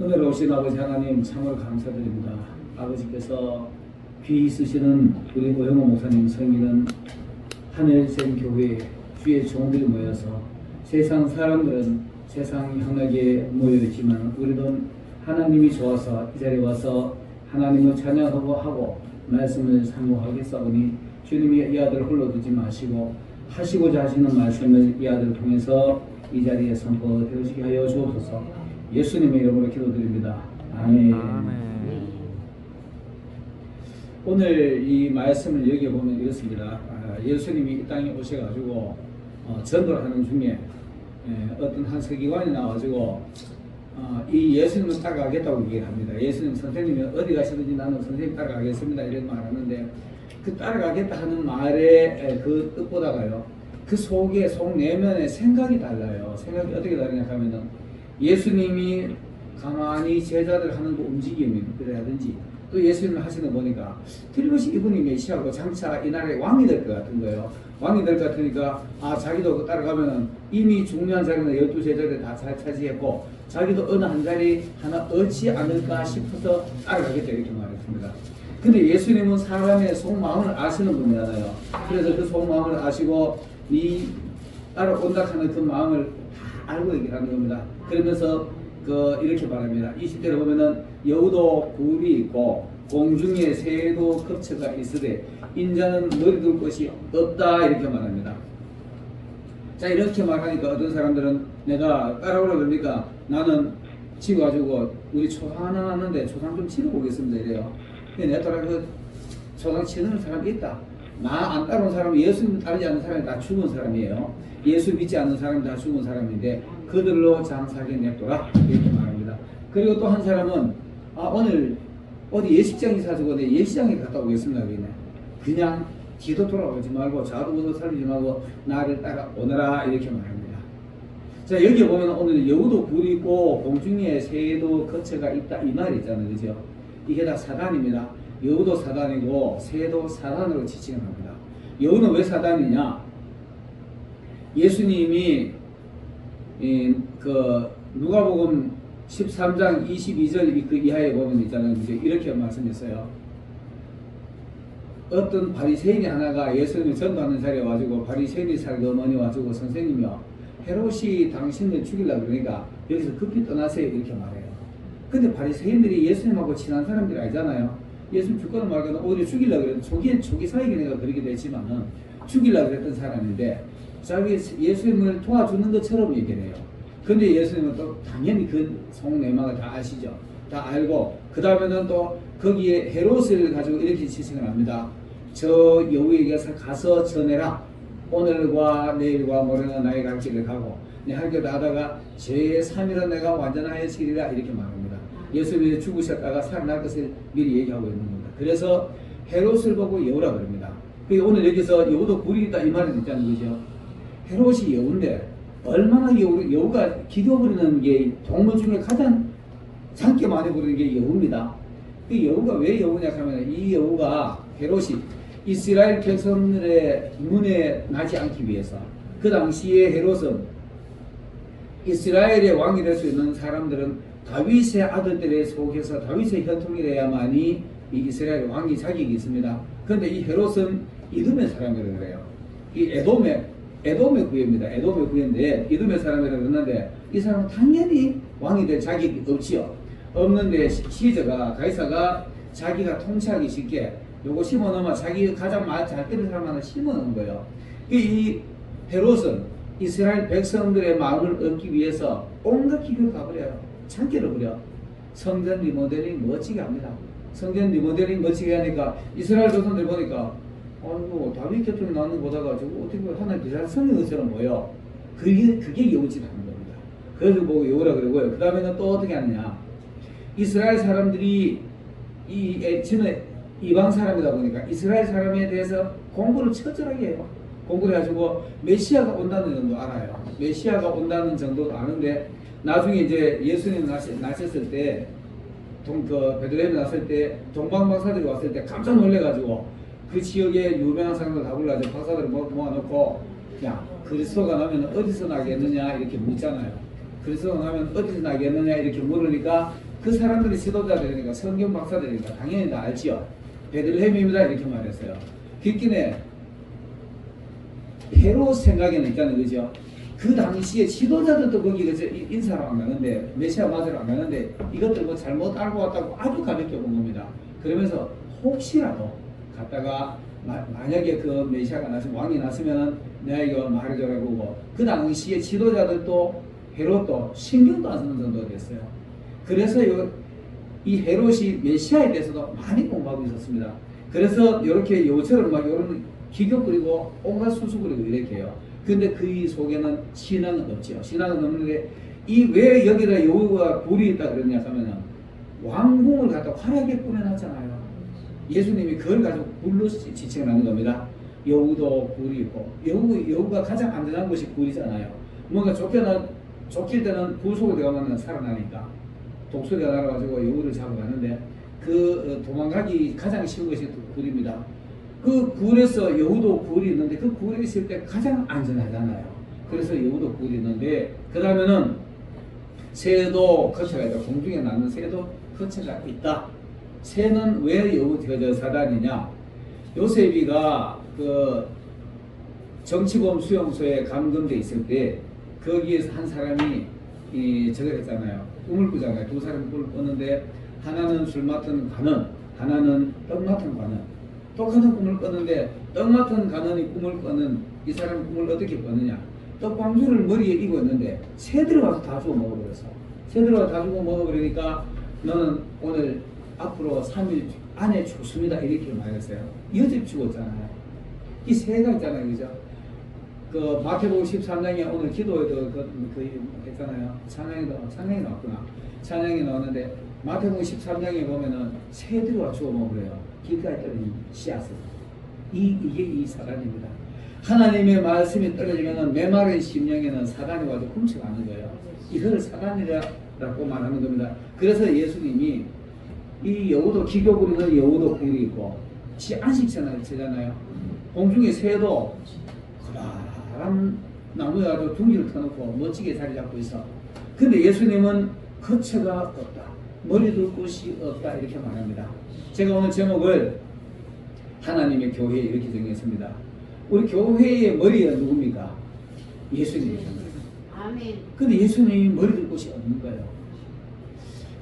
은혜로 오신 아버지 하나님 참으로 감사드립니다. 아버지께서 귀 있으시는 우리 오영호 목사님 성인은 하늘생 교회 주의 종들이 모여서 세상 사람들은 세상 향락에 모여 있지만 우리도 하나님이 좋아서 이 자리에 와서 하나님을 찬양하고 하고 말씀을 사모하겠사오니 주님이 이 아들 홀로 두지 마시고 하시고자 하시는 말씀을 이 아들을 통해서 이 자리에 선포되어지게 하여 주옵소서 예수님의 이름으로 기도드립니다. 아멘. 오늘 이 말씀을 여기 보면 이렇습니다. 아, 예수님이 이 땅에 오셔가지고 어, 전도를 하는 중에 예, 어떤 한 서기관이 나와가지고 어, 이 예수님을 따라가겠다고 얘기를 합니다. 예수님 선생님이 어디 가시든지 나는 선생님 따라가겠습니다. 이런 말 하는데 그 따라가겠다 하는 말의 에, 그 뜻보다가요. 그 속에 속 내면의 생각이 달라요. 생각이 어떻게 다르냐 하면은 예수님이 가만히 제자들 하는 그 움직임이라든지 또 예수님을 하시는 거 보니까 틀림없이 이분이 메시아고 장차 이 나라의 왕이 될 것 같은 거예요. 왕이 될 것 같으니까 아 자기도 그 따라가면은 이미 중요한 자리는 열두 제자들 다 잘 차지했고 자기도 어느 한 자리 하나 얻지 않을까 싶어서 따라가겠다 이렇게 말했습니다. 근데 예수님은 사람의 속마음을 아시는 분이잖아요. 그래서 그 속마음을 아시고 이 따라온다 하는 그 마음을 다 알고 얘기를 하는 겁니다. 그러면서 그 이렇게 말합니다. 20절에 보면은 여우도 굴이 있고 공중에 새도 급처가 있으되 인자는 머리 둘 곳이 없다 이렇게 말합니다. 자 이렇게 말하니까 어떤 사람들은 내가 따라오라 그러니까 나는 지고 가지고 우리 초상 하나 하는데 초상 좀 치러 오겠습니다 이래요. 근데 내 따라 그 초상 치는 사람이 있다. 나 안 따라온 사람이 예수님 따르지 않는 사람이 다 죽은 사람이에요. 예수 믿지 않는 사람이 다 죽은 사람인데 그들로 장사하게 냅둬라 이렇게 말합니다. 그리고 또 한 사람은 아 오늘 어디 예식장 이 사주고 내 예식장에 갔다 오겠습니다 그러네. 그냥 뒤도 돌아오지 말고 좌도 우도 살리지 말고 나를 따라오너라 이렇게 말합니다. 자 여기 보면 오늘 여우도 굴이 있고 공중에 새도 거처가 있다 이 말이 있잖아요 그죠? 이게 다 사단입니다. 여우도 사단이고 새도 사단으로 지칭을 합니다. 여우는 왜 사단이냐? 예수님이 이, 그 누가복음 13장 22절 그 이하에 보면 있잖아요. 이제 이렇게 말씀했어요. 어떤 바리새인이 하나가 예수님을 전도하는 자리에 와가지고 바리새인이 살던 어머니 와가지고 선생님이요 헤롯이 당신을 죽이려고 그러니까 여기서 급히 떠나세요 이렇게 말해요. 근데 바리새인들이 예수님하고 친한 사람들이 아니잖아요. 예수님 죽거나 말거나 오히려 죽이려고 그랬 초기 초기 사이에 내가 그러기도 했지만은 죽이려고 그랬던 사람인데 자기 예수님을 도와주는 것처럼 얘기를 해요. 근데 예수님은 또 당연히 그 속내막을 다 아시죠. 다 알고 그 다음에는 또 거기에 헤롯을 가지고 이렇게 지칭을 합니다. 저 여우에게 가서 전해라. 오늘과 내일과 모레는 나의 갈 길을 가고 내할 길을 하다가 제3일은 내가 완전하여지리라 이렇게 말합니다. 예수님이 죽으셨다가 살아날 것을 미리 얘기하고 있는 겁니다. 그래서 헤롯을 보고 여우라 그럽니다. 오늘 여기서 여우도 굴이 있다 이 말이 있다는 거죠. 헤롯이 여우인데 얼마나 여우, 여우가 기겨버리는 게 동물 중에 가장 장기 많이 부르는 게 여우입니다. 그 여우가 왜 여우냐 하면 이 여우가 헤롯이 이스라엘 백성들의 눈에 나지 않기 위해서 그 당시에 헤롯은 이스라엘의 왕이 될 수 있는 사람들은 다윗의 아들들에 속해서 다윗의 혈통이래야만이 이 이스라엘 왕이 자격이 있습니다. 그런데 이 헤롯은 이듬의 사람이라고 그래요. 이 에돔의 에돔의 구애입니다. 에돔의 구애인데 이듬의 사람이라고 그러는데 이 사람은 당연히 왕이 될 자격이 없지요. 없는데 시- 시저가 가이사가 자기가 통치하기 쉽게 요거 심어 놓으면 자기 가장 말잘 되는 사람 하나 심어 놓은 거예요. 이, 이 헤롯은 이스라엘 백성들의 마음을 얻기 위해서 온갖 기교를 가버려요. 참기를 부려. 성전 리모델링 멋지게 합니다. 성전 리모델링 멋지게 하니까 이스라엘 조선들 보니까 아이고 다윗 계통이 나는 거 저거 어떻게 보면 하나님 기사를 성는 것처럼 보여. 그게 그게 여우짓 하는 겁니다. 그래서 보고 여우라 그러고요. 그 다음에는 또 어떻게 하느냐. 이스라엘 사람들이 이 에, 전에 이방 사람이다 보니까 이스라엘 사람에 대해서 공부를 철저하게 해요. 공부를 해가지고 메시아가 온다는 정도 알아요. 메시아가 온다는 정도도 아는데 나중에 이제 예수님 나셨, 나셨을 때 동, 그 베들레헴에 났을 때 동방박사들이 왔을 때 깜짝 놀래가지고 그 지역에 유명한 사람들 다 불러서 박사들을 모- 모아놓고 야 그리스도가 나면 어디서 나겠느냐 이렇게 묻잖아요. 그리스도가 나면 어디서 나겠느냐 이렇게 물으니까 그 사람들이 지도자들이니까 성경 박사들이니까 당연히 다 알지요. 베들레헴입니다 이렇게 말했어요. 귓기네 헤롯 생각에는 있다는 거죠. 그 당시에 지도자들도 거기 그저 인사로 안 가는데 메시아 맞으러 안 가는데 이것들 뭐 잘못 알고 왔다고 아주 가볍게 본 겁니다. 그러면서 혹시라도 갔다가 마, 만약에 그 메시아가 나서 왕이 났으면 내가 이거 말해줘라고 뭐. 그 당시에 지도자들도 헤롯도 신경도 안 쓰는 정도가 됐어요. 그래서 요, 이 헤롯이 메시아에 대해서도 많이 공부하고 있었습니다. 그래서 이렇게 요처럼 막 이런 기교 그리고 온갖 수수 그리고 이렇게 해요. 근데 그 속에는 신앙은 없지요. 신앙은 없는데 이 왜 여기다 여우가 불이 있다 그러냐 하면은 왕궁을 갖다 화려하게 꾸며놨잖아요. 예수님이 그걸 가지고 지- 지칭을 하는 겁니다. 여우도 굴이 있고 여우 여우가 가장 안전한 곳이 굴이잖아요. 뭔가 쫓겨나 쫓길 때는 굴 속에 들어가면 살아나니까 독수리가 날아가지고 여우를 잡아가는데 그 어, 도망가기 가장 쉬운 것이 그 굴입니다. 그 굴에서 여우도 굴이 있는데 그 굴에 있을 때 가장 안전하잖아요. 그래서 여우도 굴이 있는데 그 다음에는 새도 거처가 있다. 공중에 나는 새도 거처가 있다. 새는 왜 여우 저 사단이냐? 요셉이가 그 정치범 수용소에 감금돼 있을 때 거기에서 한 사람이 이 저걸 했잖아요. 꿈을 꾸잖아요. 두 사람이 꿈을 꾸는데 하나는 술 맡은 관원, 하나는 떡 맡은 관원. 똑같은 꿈을 꿨는데 떡 맡은 관원이 꿈을 꿔는 이 사람 꿈을 어떻게 꿨느냐? 떡방주를 머리에 이고 있는데 새들이 와서 다 주워 먹어버렸어. 새들이 와서 다 주워 먹어버리니까 너는 오늘 앞으로 3일 안에 죽습니다. 이렇게 말했어요. 여집 죽었잖아요. 이 새가 있잖아요. 그죠? 그 마태복음 13장에 오늘 기도에도 그, 그 했잖아요. 찬양에도 찬양이 나왔구나. 찬양이 나왔는데 마태복음 13장에 보면은 새들이 와 주워 먹으래요. 길가에 떨어진 씨앗을. 이 이게 이 사단입니다. 하나님의 말씀이 떨어지면은 메마른 심령에는 사단이 와서 훔쳐가는 거예요. 이걸 사단이라고 말하는 겁니다. 그래서 예수님이 이 여우도 기교 부리는 여우도 굴이 있고 지 안식처는 잖아요 공중에 새도 그다란 나무에 아주 둥지를 터놓고 멋지게 자리 잡고 있어. 근데 예수님은 거처가 없다. 머리 둘 곳이 없다. 이렇게 말합니다. 제가 오늘 제목을 하나님의 교회 이렇게 정했습니다. 우리 교회의 머리가 누굽니까? 예수님입니다. 아멘. 근데 예수님이 머리 둘 곳이 없는 거예요.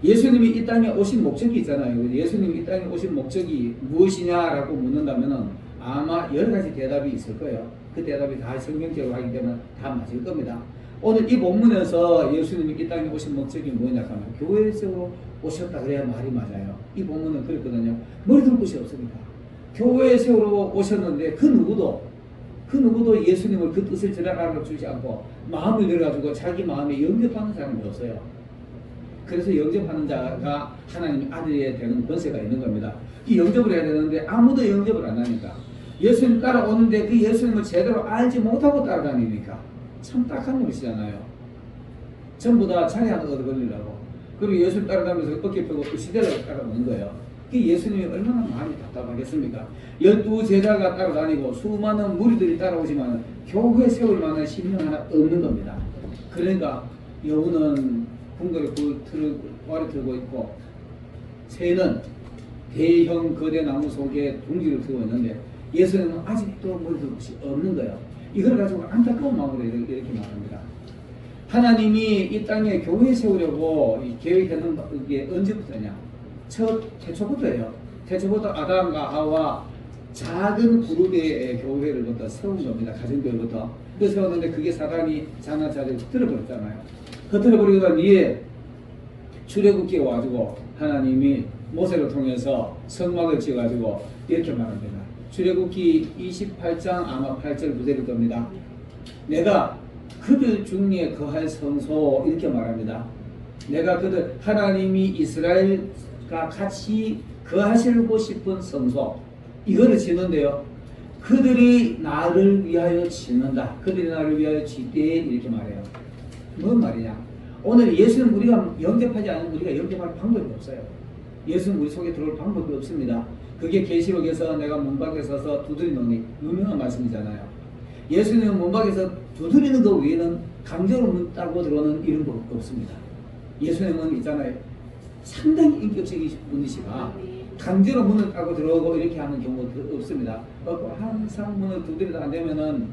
예수님이 이 땅에 오신 목적이 있잖아요. 예수님이 이 땅에 오신 목적이 무엇이냐라고 묻는다면은 아마 여러 가지 대답이 있을 거예요. 그 대답이 다 성경적으로 하기 때문에 다 맞을 겁니다. 오늘 이 본문에서 예수님이 이 땅에 오신 목적이 뭐냐 하면 교회에서 오셨다 그래야 말이 맞아요. 이 본문은 그랬거든요. 머리 둘 곳이 없습니다. 교회 세우러 오셨는데 그 누구도 그 누구도 예수님을 그 뜻을 전하라고 주지 않고 마음을 들어가지고 자기 마음에 영접하는 사람이 없어요. 그래서 영접하는 자가 하나님의 아들이 되는 권세가 있는 겁니다. 이 영접을 해야 되는데 아무도 영접을 안 하니까 예수님 따라오는데 그 예수님을 제대로 알지 못하고 따라다니니까 참 딱한 놈이시잖아요. 전부 다 자기 하나 얻어 걸리려고. 그리고 예수님 따라다니면서 어깨 펴고 그 시대를 따라오는 거예요. 그 예수님이 얼마나 마음이 답답하겠습니까? 열두 제자가 따라다니고 수많은 무리들이 따라오지만 교회 세울 만한 신령 하나 없는 겁니다. 그러니까 여우는 그 틀을 와리 들고 있고 새는 대형 거대 나무 속에 둥지를 들고 있는데 예수님은 아직도 머리들 곳이 없는 거예요. 이걸 가지고 안타까운 마음으로 이렇게 이렇게 말합니다. 하나님이 이 땅에 교회 세우려고 이 계획했는 게 언제부터냐? 첫 태초부터예요. 태초부터 아담과 하와 작은 그룹의 교회를부터 세운 겁니다. 가정교회부터. 그 세웠는데 그게 사단이 장난차를 흩어버렸잖아요. 흩어버리고 난 뒤에 출애굽기에 와가지고 하나님이 모세를 통해서 성막을 지어가지고 이렇게 말합니다. 출애굽기 28장 아마 8절 9절일 겁니다. 내가 그들 중에 거할 성소 이렇게 말합니다. 내가 그들 하나님이 이스라엘과 같이 거하시고 싶은 성소 이거를 짓는데요. 그들이 나를 위하여 짓는다. 그들이 나를 위하여 짓되 이렇게 말해요. 뭔 말이냐? 오늘 예수는 우리가 영접하지 않으면 우리가 영접할 방법이 없어요. 예수는 우리 속에 들어올 방법이 없습니다. 그게 계시록에서 내가 문 밖에 서서 두드리노니 유명한 말씀이잖아요. 예수님은 문 밖에서 두드리는 것 외에는 강제로 문 따고 들어오는 이런 법 없습니다. 예수님은 있잖아요. 상당히 인격적인 분이시가 강제로 문을 따고 들어오고 이렇게 하는 경우도 없습니다. 항상 문을 두드려도 안 되면은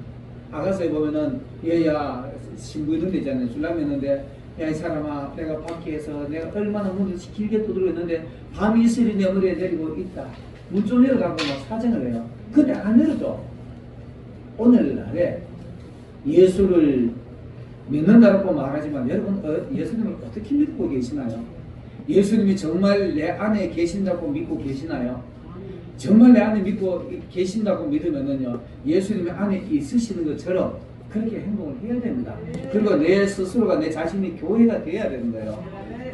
아가서에 보면은 얘야 신부 이런 데 있잖아요. 줄라면는데 야 이 사람아 내가 밖에서 내가 얼마나 문을 길게 두드려 있는데 밤이 이슬이 내 머리에 내리고 있다. 문 좀 열어가고 막 사정을 해요. 근데 안 열어줘. 오늘날에 예수를 믿는다고 말하지만 여러분 어, 예수님을 어떻게 믿고 계시나요? 예수님이 정말 내 안에 계신다고 믿고 계시나요? 정말 내 안에 믿고 계신다고 믿으면은요 예수님의 안에 있으시는 것처럼 그렇게 행동을 해야 됩니다. 그리고 내 스스로가 내 자신이 교회가 되어야 되는 거예요.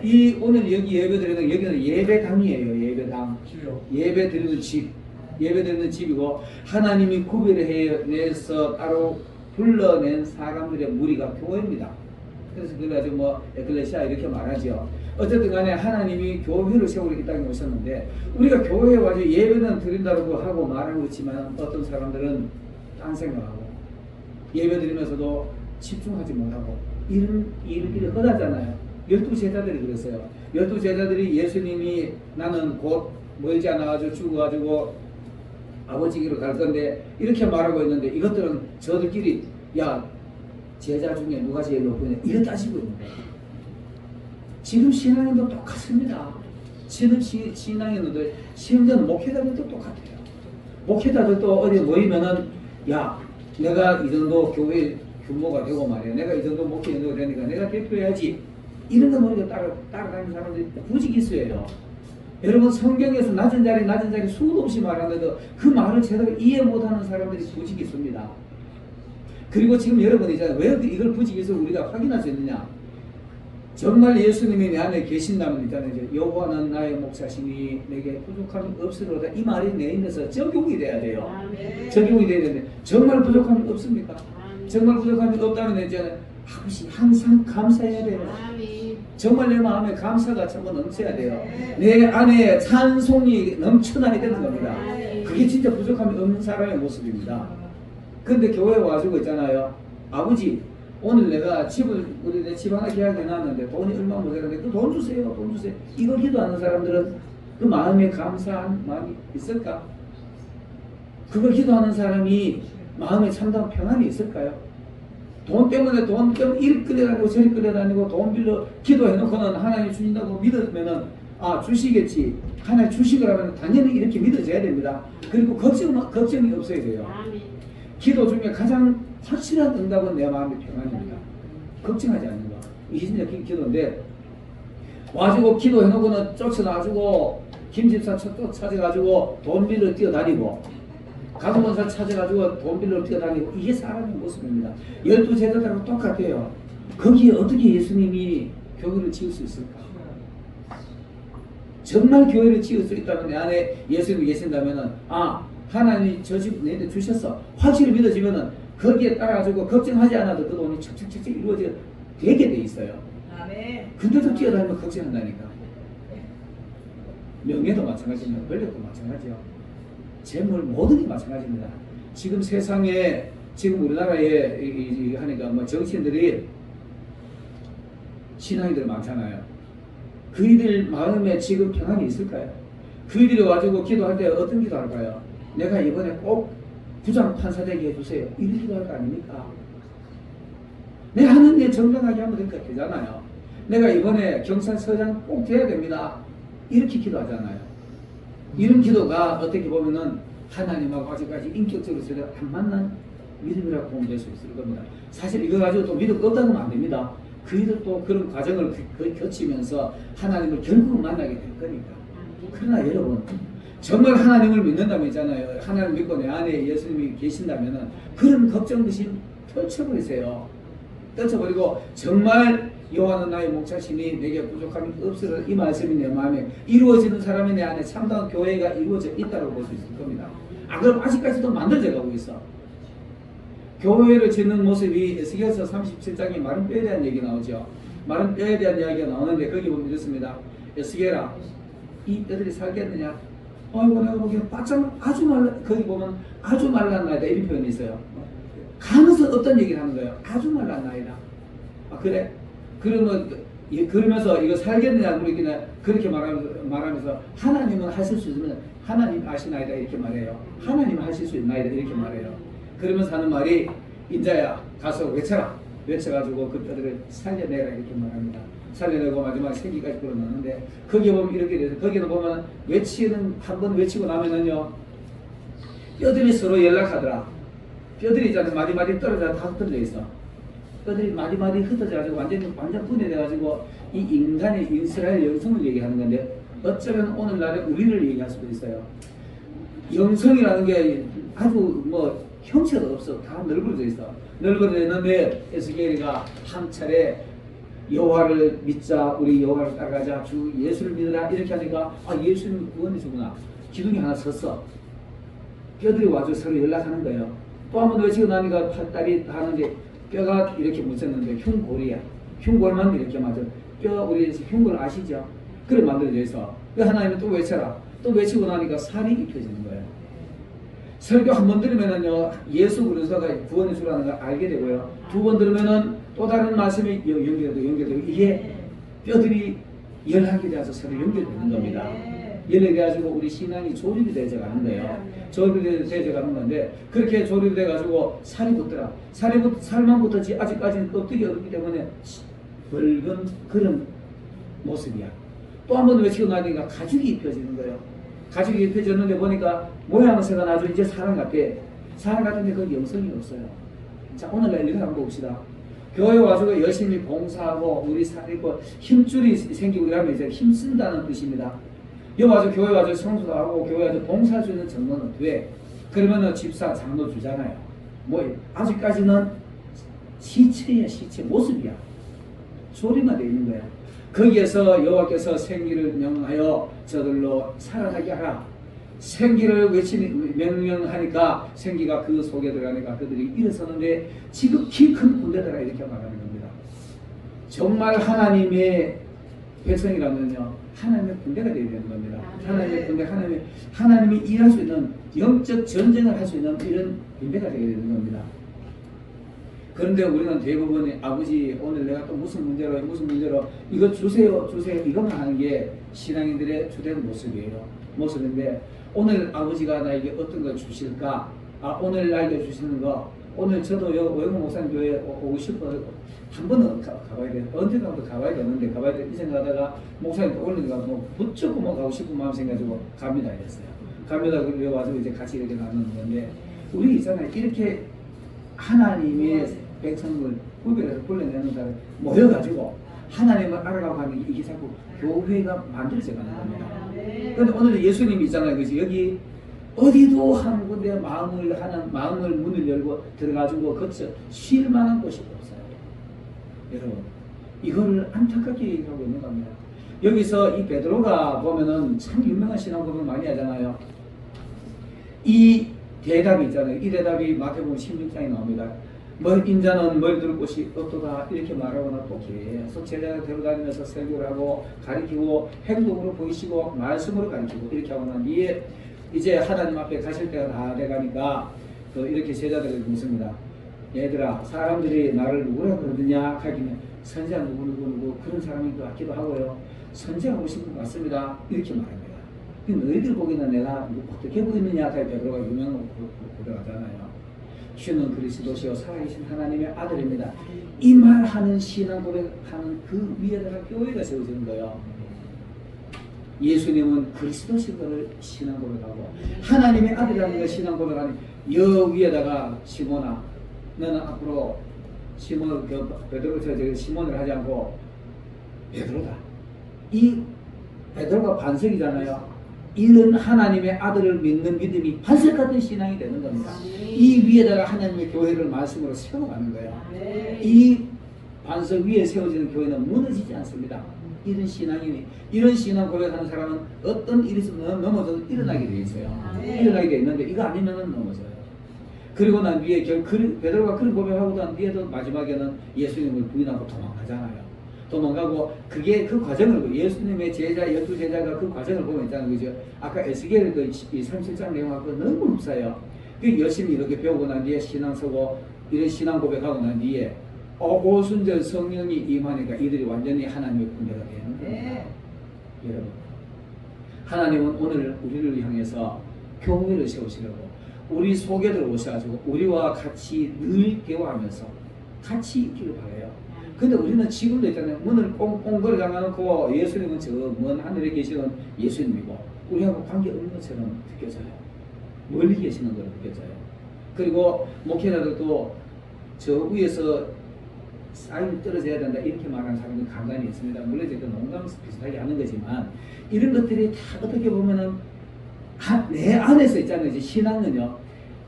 이 오늘 여기 예배 드리는 여기는 예배당이에요. 예배당. 예배 드리는 집. 예배 드리는 집이고 하나님이 구별해내서 따로 불러낸 사람들의 무리가 교회입니다. 그래서 그걸 가지고 뭐 에클레시아 이렇게 말하죠. 어쨌든 간에 하나님이 교회를 세우러 이 땅에 오셨는데 우리가 교회에 와서 예배는 드린다고 하고 말하고 있지만 어떤 사람들은 딴 생각하고 예배 드리면서도 집중하지 못하고 이런 일들이 허다잖아요. 열두 제자들이 그랬어요. 열두 제자들이 예수님이 나는 곧 멀지 않아가지고 죽어가지고 아버지기로 갈 건데 이렇게 말하고 있는데 이것들은 저들끼리 야 제자 중에 누가 제일 높으냐 이거 따지고 있는 거예요. 지금 신앙인도 똑같습니다. 지금 시, 신앙인들 심지어는 목회자들도 똑같아요. 목회자들도 어디 모이면은 야 내가 이 정도 교회 규모가 되고 말이야 내가 이 정도 목회 정도가 되니까 내가 대표해야지 이런 거 모르고 따라, 따라다니는 사람들이 부지기 있어요. 여러분 성경에서 낮은 자리 낮은 자리 수도 없이 말하는데도 그 말을 제대로 이해 못하는 사람들이 부지기 있습니다. 그리고 지금 여러분이 이제 왜 이걸 부지기해서 우리가 확인할 수 있느냐? 정말 예수님이 내 안에 계신다면 있잖아요. 이제 여호와는 나의 목사시니 내게 부족함이 없으로다. 이 말이 내 입에서 적용이 돼야 돼요. 적용이 돼야 되는데 정말 부족함이 없습니까? 정말 부족함이 없다면 이제 항상 감사해야 돼요. 정말 내 마음에 감사가 차고 넘쳐야 돼요. 내 안에 찬송이 넘쳐나야 되는 겁니다. 그게 진짜 부족함이 없는 사람의 모습입니다. 근데 교회에 와주고 있잖아요. 아버지, 오늘 내가 집을, 우리 내 집 하나 계약해 놨는데 돈이 얼마 모자라는데 그 돈 주세요, 돈 주세요. 이거 기도하는 사람들은 그 마음에 감사한 마음이 있을까? 그걸 기도하는 사람이 마음에 참다운 평안이 있을까요? 돈 때문에 돈 때문에 이리 끌려다니고 저리 끌려다니고 돈 빌려 기도해놓고는 하나님 주신다고 믿으면은 아 주시겠지 하나님 주시거라면 당연히 이렇게 믿어져야 됩니다. 그리고 걱정 걱정이 없어야 돼요. 기도 중에 가장 확실한 응답은 내 마음의 평안입니다. 걱정하지 않는 거. 이게 진짜 기- 기도인데 와지고 기도해놓고는 쫓아나가지고 김집사 쫓- 찾아가지고 돈 빌려 뛰어다니고 가수원사 찾아가지고 돈 빌려 뛰어다니고 이게 사람의 모습입니다. 열두 제자들하고 똑같아요. 거기에 어떻게 예수님이 교회를 지을 수 있을까? 정말 교회를 지을 수 있다면 내 안에 예수님이 계신다면은 아 하나님이 저 집 내한테 주셨어 확실히 믿어지면은 거기에 따라가지고 걱정하지 않아도 그 돈이 척척척척 이루어져 되게 돼 있어요. 근데도 뛰어다니면 걱정한다니까. 명예도 마찬가지입니다. 권력도 마찬가지요. 재물 모든 게 마찬가지입니다. 지금 세상에 지금 우리나라에 이- 이- 이 하니까 뭐 정치인들이 신앙인들 많잖아요. 그이들 마음에 지금 평안이 있을까요? 그이들이 와가지고 기도할 때 어떤 기도 할까요? 내가 이번에 꼭 부장 판사 되게 해주세요. 이런 기도 할거 아닙니까? 내 하는 일 정당하게 하면 되니까 되잖아요. 내가 이번에 경찰서장 꼭 돼야 됩니다. 이렇게 기도하잖아요. 이런 기도가 어떻게 보면은 하나님하고 아직까지 인격적으로 제대로 안 만난 믿음이라고 보면 될 수 있을 겁니다. 사실 이거 가지고 또 믿음 없다고 하면 안 됩니다. 그이들 또 그런 과정을 거치면서 하나님을 결국은 만나게 될 거니까. 그러나 여러분, 정말 하나님을 믿는다면 있잖아요. 하나님 믿고 내 안에 예수님이 계신다면은 그런 걱정 없이 떨쳐버리세요. 떨쳐버리고 정말 여호와는 나의 목자시니 내게 부족함이 없으라 이 말씀이 내 마음에 이루어지는 사람이 내 안에 참다운 교회가 이루어져 있다고 볼 수 있을 겁니다. 아 그럼 아직까지도 만들어져 가고 있어. 교회를 짓는 모습이 에스겔서 37장에 마른 뼈에 대한 얘기 나오죠. 마른 뼈에 대한 이야기가 나오는데 거기 보면 이렇습니다. 에스겔아 이 뼈들이 살겠느냐? 내가 보기엔 바짝 아주 말라 거기 보면 아주 말란 나이다 이런 표현이 있어요. 가능성 어떤 얘기를 하는 거예요? 아주 말란 나이다. 아 그래? 그러면 예, 그러면서 이거 살겠느냐 물었기는 그렇게 말하면서, 말하면서 하나님은 하실 수 있으면 하나님 아시나이다 이렇게 말해요. 하나님 하실 수 있나이다 이렇게 말해요. 그러면서 하는 말이 인자야 가서 외쳐라 외쳐가지고 그 뼈들을 살려내라 이렇게 말합니다. 살려내고 마지막에 생기까지 불어넣는데 거기에 보면 이렇게 돼서 거기는 보면 외치는 한 번 외치고 나면은요 뼈들이 서로 연락하더라. 뼈들이 있잖아요. 마디마디 떨어져 다 흩어져 있어. 뼈들이 마디마디 흩어져 가지고 완전 완전 분해돼 가지고 이 인간의 이스라엘 영성을 얘기하는 건데 어쩌면 오늘날에 우리를 얘기할 수도 있어요. 영성이라는 게 아주 뭐 형체가 없어. 다 널브러져 있어. 널브러져 있는데 에스겔이가 한 차례 여호와를 믿자 우리 여호와를 따라가자. 주 예수를 믿으라. 이렇게 하니까 아 예수님 구원이시구나. 기둥이 하나 섰어. 뼈들이 와서 서로 연락하는 거예요. 또 한 번 외치고 나니까 팔다리 하는데 뼈가 이렇게 묻혔는데 흉골이야. 흉골만 이렇게 맞아. 뼈 우리 흉골 아시죠? 그래 만들어져 있어 그 하나님은 또 외쳐라. 또 외치고 나니까 살이 입혀지는 거예요. 설교 한 번 들으면은요 예수 그리스도가 구원의 주라는 걸 알게 되고요. 두 번 들으면은 또 다른 말씀이 여- 연결되고 연결되고 이게 뼈들이 연락이 돼서 서로 연결되는 겁니다. 연락돼가지고 우리 신앙이 조립이 되어가는 거예요. 조립이 되어가는 건데 그렇게 조립이 돼가지고 살이 붙더라. 살이 붙 살만 붙었지 아직까지는 껍데기 없기 때문에 붉은 그런 모습이야. 또 한 번 외치고 나니까 가죽이 입혀지는 거예요. 가죽이 입혀졌는데 보니까 모양새가 아주 이제 사람 같아. 사람 같은데 그 영성이 없어요. 자 오늘날 이거 한번 봅시다. 교회 와서 열심히 봉사하고 우리 살고 힘줄이 생기고 이러면 이제 힘쓴다는 뜻입니다. 여기 와서 교회 와서 성수도 하고 교회 와서 있는 정도는 돼. 그러면은 집사 장로 주잖아요. 뭐 아직까지는 시체야 시체 모습이야. 소리만 돼 있는 거야. 거기에서 여호와께서 생기를 명하여 저들로 살아나게 하라. 생기를 외치니 명령하니까 생기가 그 속에 들어가니까 그들이 일어서는데 지극히 큰 군대더라 이렇게 말하는 겁니다. 정말 하나님의 백성이라면요 하나님의 군대가 되어야 되는 겁니다. 하나님의 군대, 하나님의 하나님이 일할 수 있는 영적 전쟁을 할 수 있는 이런 군대가 되어야 되는 겁니다. 그런데 우리는 대부분 아버지 오늘 내가 또 무슨 문제로 무슨 문제로 이거 주세요 주세요 이것만 하는 게 신앙인들의 주된 모습이에요 모습인데 오늘 아버지가 나에게 어떤 걸 주실까? 아 오늘 나에게 주시는 거. 오늘 저도 여 외국 목사님 교회 오- 오고 싶어 한 번은 가, 가봐야 돼. 언젠가부터 가봐야 되는데 가봐야 돼. 이 생각하다가 목사님 또 올리니까 뭐 무조건 뭐 가고 싶은 마음 생겨가지고 갑니다 이랬어요. 갑니다. 그리고 와서 이제 같이 이렇게 나누는 건데 우리 있잖아요. 이렇게 하나님의 백성을 구별해서 불러내는 사람 모여가지고 하나님을 알아가고 하는 이게 자꾸 교회가 만들어져 가는 겁니다. 그런데 오늘 예수님이 있잖아요. 그래서 여기 어디도 한 군데 마음을 하는 마음을 문을 열고 들어가지고 거쳐 쉴 만한 곳이 없어요. 여러분 이걸 안타깝게 얘기하고 있는 겁니다. 여기서 이 베드로가 보면은 참 유명한 신앙 고백 많이 하잖아요. 이 대답이 있잖아요. 이 대답이 마태복음 16장에 나옵니다. 뭐 인자는 머리 둘 곳이 없도다 이렇게 말하거나 또 계속 제자를 데려다니면서 설교를 하고 가르치고 행동으로 보이시고 말씀으로 가르치고 이렇게 하고 난 뒤에 이제 하나님 앞에 가실 때가 다 돼가니까 또 이렇게 제자들을 묻습니다. 얘들아 사람들이 나를 누구라 그러느냐 하기는 선지자 누구 누구 누구 그런 사람인 것 같기도 하고요. 선지자 오신 것 같습니다. 이렇게 말합니다. 그 너희들 보기에는 내가 어떻게 보이느냐 할 베드로가 유명한 고백하잖아요. 주는 그리스도시요 살아계신 하나님의 아들입니다. 이 말하는 신앙 고백하는 그 위에다가 교회가 세워지는 거예요. 예수님은 그리스도신 것을 신앙 고백하고 하나님의 아들이라는 걸 신앙 고백하는 여 위에다가 시몬아 너는 앞으로 시몬 그 베드로 저 저기 시몬을 하지 않고 베드로다. 이 베드로가 반석이잖아요. 이런 하나님의 아들을 믿는 믿음이 반석 같은 신앙이 되는 겁니다. 이 위에다가 하나님의 교회를 말씀으로 세워가는 거예요. 이 반석 위에 세워지는 교회는 무너지지 않습니다. 이런 신앙이 이런 신앙 고백하는 사람은 어떤 일이 넘어져도 일어나게 돼 있어요. 일어나게 돼 있는데 이거 아니면은 넘어져요. 그리고 난 뒤에 결 그, 베드로가 그런 고백하고 난 뒤에도 마지막에는 예수님을 부인하고 도망가잖아요. 도망가고 그게 그 과정을 보- 예수님의 제자 열두 제자가 그 과정을 보면 있잖아요. 그죠? 아까 에스겔 그 37장 내용하고 너무 흡사해요. 그 열심히 이렇게 배우고 난 뒤에 신앙 서고 이런 신앙 고백하고 난 뒤에 어, 오순절 성령이 임하니까 이들이 완전히 하나님의 군대가 되는 겁니다. 네. 여러분, 하나님은 오늘 우리를 향해서 교회를 세우시려고 우리 속에 들어오셔가지고 우리와 같이 늘 대화하면서 같이 있기를 바래요. 근데 우리는 지금도 있잖아요. 문을 꽁꽁 걸어 잠가놓고 예수님은 저 먼 하늘에 계시는 예수님이고 우리하고 관계 없는 것처럼 느껴져요. 멀리 계시는 것으로 느껴져요. 그리고 목회자들도 저 위에서 사인이 떨어져야 된다 이렇게 말하는 사람들 간간히 있습니다. 물론 이제 그 농담 비슷하게 하는 거지만 이런 것들이 다 어떻게 보면은 하- 내 안에서 있잖아요. 이제 신앙은요.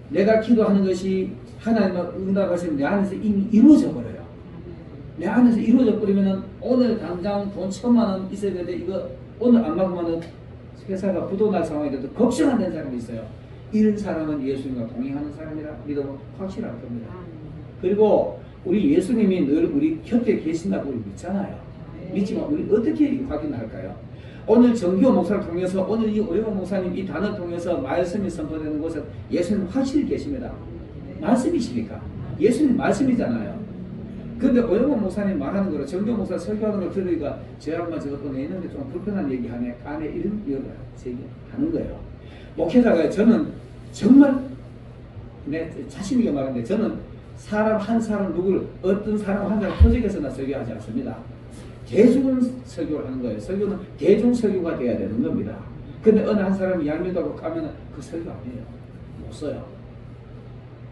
내가 기도하는 것이 하나님의 응답하시면 내 안에서 이미 이루어져 버려요. 내 안에서 이루어져 버리면은 오늘 당장 돈 천만 원 있어야 되는데 이거 오늘 안 받으면은 회사가 부도날 상황이 돼도 걱정 안 되는 사람이 있어요. 이런 사람은 예수님과 동행하는 사람이라 믿으면 확실할 겁니다. 그리고 우리 예수님이 늘 우리 곁에 계신다고 우리 믿잖아요. 믿지만 우리 어떻게 확인할까요? 오늘 정교 목사를 통해서 오늘 이 오래원 목사님 이 단을 통해서 말씀이 선포되는 곳은 예수님 확실히 계십니다. 말씀이십니까? 예수님 말씀이잖아요. 근데 오영원 목사님 말하는 거로 정교 목사 설교하는 걸 들으니까 제 양반 저것도 내는데 좀 불편한 얘기하네. 안에 이런 얘기를 제기하는 거예요. 목회자가 저는 정말 내 자신 있게 말하는데 저는 사람 한 사람 누구를 어떤 사람 한 사람 표적에서나 설교하지 않습니다. 대중 설교를 하는 거예요. 설교는 대중 설교가 돼야 되는 겁니다. 근데 어느 한 사람이 얄미도하고 가면 그 설교 아니에요. 못 써요.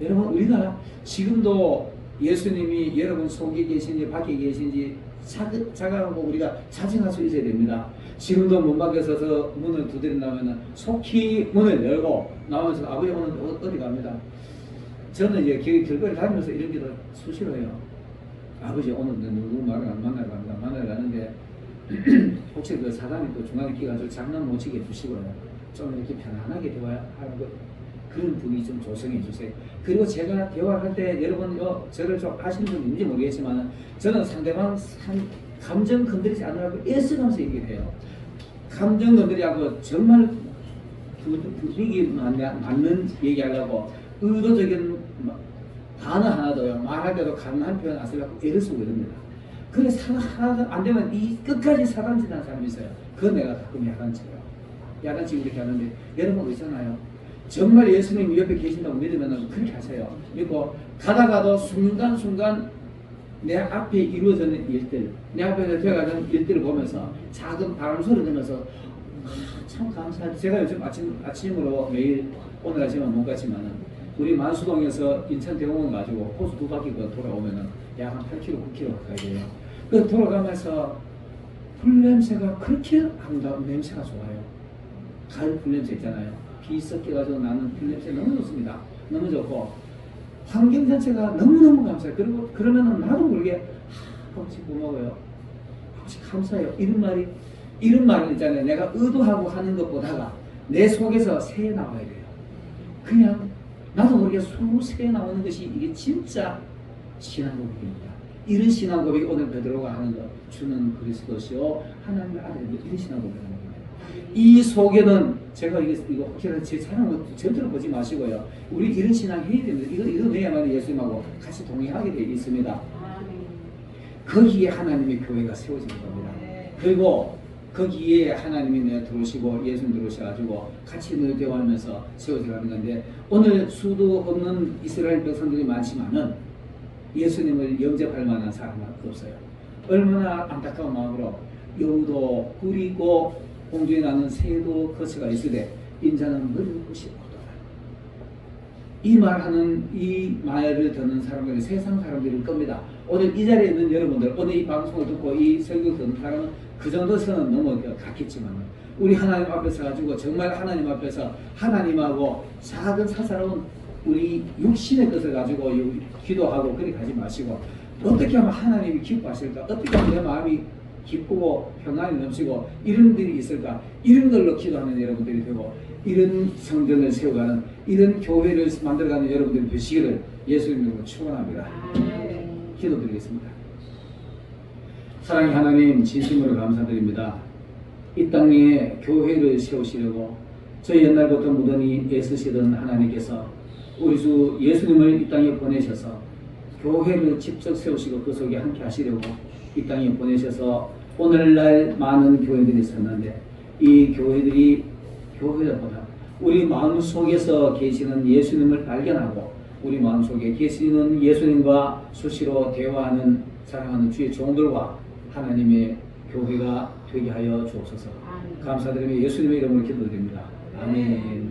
여러분 우리가 지금도 예수님이 여러분 속에 계신지 밖에 계신지 자- 자각하고 우리가 자증할 수 있어야 됩니다. 지금도 문 밖에 서서 문을 두드린다면 속히 문을 열고 나오면서 아버지 오늘 어- 어디 갑니다. 저는 이제 길, 길거리 다니면서 이런 게도 수시로 해요. 아버지 오늘 너 누구 말을 안 만나러 갑니다. 만나러 가는데 혹시 그 사단이 또 중간에 끼가지고 장난 못 치게 해주시고요. 좀 이렇게 편안하게 대화하는 거 그런 분위 좀 조성해 주세요. 그리고 제가 대화할 때 여러분 요 저를 좀 아시는 분 있는지 모르겠지만 저는 상대방 상- 감정 건드리지 않으라고 애쓰면서 얘기를 해요. 감정 건드리지 않고 정말 그 분위기 맞는, 얘기하려고 의도적인 마- 단어 하나도요 말할 때도 가능한 표현 안 쓰려고 애를 쓰고 이럽니다. 그래 사 하나도 안 되면 이 끝까지 사단짓하는 사람이 있어요. 그건 내가 가끔 야단쳐요. 야단치고 이렇게 하는데 여러분 의잖아요. 정말 예수님 옆에 계신다고 믿으면 그렇게 하세요. 믿고 가다가도 순간순간 내 앞에 이루어지는 일들, 내 앞에 되어가는 일들을 보면서 작은 바람 소리 들으면서 아, 참 감사하다. 제가 요즘 아침, 아침으로 매일 오늘 아침은 못 갔지만은 우리 만수동에서 인천 대공원 가지고 호수 두 바퀴 그 돌아오면은 약한 8km, 9km 가까이 돼요. 그 돌아가면서 풀 냄새가 그렇게 아름다운 냄새가 좋아요. 가을 풀 냄새 있잖아요. 비 섞여가지고 나는 풀 냄새 너무 좋습니다. 너무 좋고 환경 자체가 너무너무 감사해요. 그리고 그러면은 나도 모르게 하, 아버지 고마워요. 아버지 감사해요. 이런 말이 이런 말은 있잖아요. 내가 의도하고 하는 것보다가 내 속에서 새 나와야 돼요. 그냥 나도 모르게 수새 나오는 것이 이게 진짜 신앙 고백입니다. 이런 신앙 고백이 오늘 베드로가 하는 것 주는 그리스도시요 하나님의 아들이 이런 신앙 거예요. 이 속에는 제가 이거 이거 혹시나 제 사랑을 절대로 보지 마시고요. 우리 이런 신앙 해야 됩니다. 이거 이거 내야만 예수님하고 같이 동행하게 되어 있습니다. 거기에 하나님의 교회가 세워지는 겁니다. 그리고 거기에 하나님이 내 들어오시고 예수님 들어오셔가지고 같이 늘 대화하면서 세워져가는 건데 오늘 수도 없는 이스라엘 백성들이 많지만은 예수님을 영접할 만한 사람은 없어요. 얼마나 안타까운 마음으로 여우도 구리고 공중에 나는 새도 거처가 있으되 인자는 먹을 곳이 없도다. 이 말하는 이 말을 듣는 사람들은 세상 사람들일 겁니다. 오늘 이 자리에 있는 여러분들, 오늘 이 방송을 듣고 이 설교 듣는 사람은 그 정도 선은 넘어 갔겠지만 우리 하나님 앞에서 가지고 정말 하나님 앞에서 하나님하고 작은 사사로운 우리 육신의 것을 가지고 이 기도하고 그렇게 하지 마시고 어떻게 하면 하나님이 기뻐하실까? 어떻게 하면 내 마음이 기쁘고 평안이 넘치고 이런 일이 있을까? 이런 걸로 기도하는 여러분들이 되고 이런 성전을 세워가는 이런 교회를 만들어가는 여러분들이 되시기를 예수님으로 축원합니다. 기도드리겠습니다. 사랑의 하나님 진심으로 감사드립니다. 이 땅에 교회를 세우시려고 저 옛날부터 무던히 애쓰시던 하나님께서 우리 주 예수님을 이 땅에 보내셔서 교회를 직접 세우시고 그 속에 함께 하시려고 이 땅에 보내셔서 오늘날 많은 교회들이 있었는데 이 교회들이 교회들보다 우리 마음 속에서 계시는 예수님을 발견하고 우리 마음 속에 계시는 예수님과 수시로 대화하는 사랑하는 주의 종들과 하나님의 교회가 되게 하여 주옵소서. 감사드리며 예수님의 이름으로 기도드립니다. 아멘.